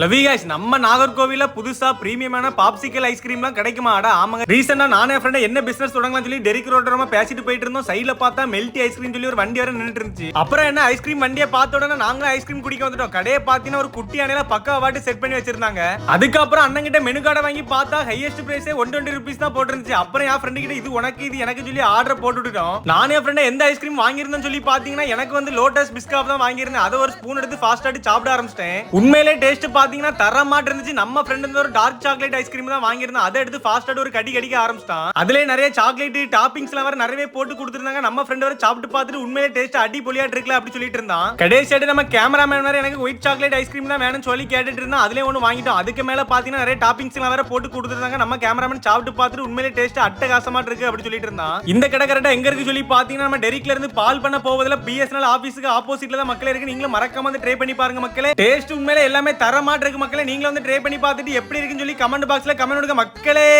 லவி guys நம்ம நாகர்கோவில்ல புதுசா பிரீமியமான பாப்சிக்கல் ஐஸ்கிரீம்லாம் கிடைக்குமாடா ஆமாங்க. ரீசெண்டா நானே ஃப்ரெண்ட் என்ன பிசினஸ் தொடங்கலாம் சொல்லி டெரிக் ரோட்டரமா பேசிட்டு போயிட்டு இருந்தோம். சைடுல பார்த்தா மெல்டி ஐஸ்கிரீம் சொல்லி ஒரு வண்டி வர நின்னுட்டு இருந்துச்சு. அப்புறம் என்ன ஐஸ்கிரீம் வண்டியை பார்த்த உடனே நாங்களும் ஐஸ்கிரீம் குடிக்க வந்துட்டோம். கடையை பார்த்தீங்கன்னா ஒரு குட்டி அணையில பக்கா வாட்டி செட் பண்ணி வச்சிருந்தாங்க. அதுக்கப்புறம் அண்ணன் கிட்ட மெனு கார்டை வாங்கி பார்த்தா ஹையஸ்ட் பிரைஸே ஒன் டுவெண்ட்டி ருபீஸ் தான் போட்டுருந்துச்சு. அப்புறம் என் ஃப்ரெண்டு கிட்ட இது உனக்கு இது எனக்கு சொல்லி ஆர்டர் போட்டுட்டோம் நானே ஃப்ரெண்ட் எந்த ஐஸ்கிரீம் வாங்கியிருந்தேன்னு சொல்லி பாத்தீங்கன்னா எனக்கு வந்து லோட்டஸ் பிஸ்காப் தான் வாங்கியிருந்தேன். அதை ஒரு ஸ்பூன் எடுத்து ஃபாஸ்ட் சாப்பிட ஆரம்பிச்சிட்டேன். உண்மையிலே டேஸ்ட் பாத்தீங்கன்னா தரமாட்டு இருந்துச்சு. நம்ம ஃப்ரெண்ட் வந்து ஒரு டார்க் சாக்லேட் ஐஸ்கிரீம் தான் வாங்கியிருந்தோம் அதை எடுத்து ஃபாஸ்ட் ஒரு கடி கடிக்க ஆரம்பிச்சிட்டான். அதுலயே நிறைய சாக்லேட் டாப்பிங்ஸ் எல்லாம் வேற நிறைய போட்டு கொடுத்துருந்தாங்க. நம்ம ஃப்ரெண்ட் வர சாப்பிட்டு பார்த்துட்டு உண்மையிலே டேஸ்ட் அடிப்பொலியா இருக்கல அப்படி சொல்லிட்டு இருந்தான். கடைசியாட்டு நம்ம கேமராமேன் வேற எனக்கு ஒயிட் சாக்லேட் ஐஸ்கிரீம் தான் வேணும்னு சொல்லி கேட்டுட்டு இருந்தா அதுலயே ஒன்று வாங்கிட்டோம். அதுக்கு மேல பாத்தீங்கன்னா நிறைய டாப்பிங்ஸ் எல்லாம் வேற போட்டு கொடுத்துருந்தாங்க. நம்ம கேமராமேன் சாப்பிட்டு பார்த்துட்டு உண்மையிலே டேஸ்ட் அட்டகாசமா இருக்கு அப்படி சொல்லிட்டு இருந்தான். இந்த கடை கரெக்டா எங்க இருக்கு சொல்லி பாத்தீங்கன்னா நம்ம டெரிக்ல இருந்து பால் பண்ண போவதில் பிஎஸ்என்எல் ஆபீஸுக்கு ஆப்போசிட்ல தான் மக்களே இருக்கு. நீங்களும் மறக்காம ட்ரை பண்ணி பாருங்க மக்களே. டேஸ்ட் உண்மையிலே எல்லாமே தரமாட்டு மக்களை. மக்களே நீங்களும் வந்து ட்ரை பண்ணி பார்த்துட்டு எப்படி இருக்குன்னு சொல்லி கமெண்ட் பாக்ஸில் கமெண்ட் கொடுக்க மக்களே.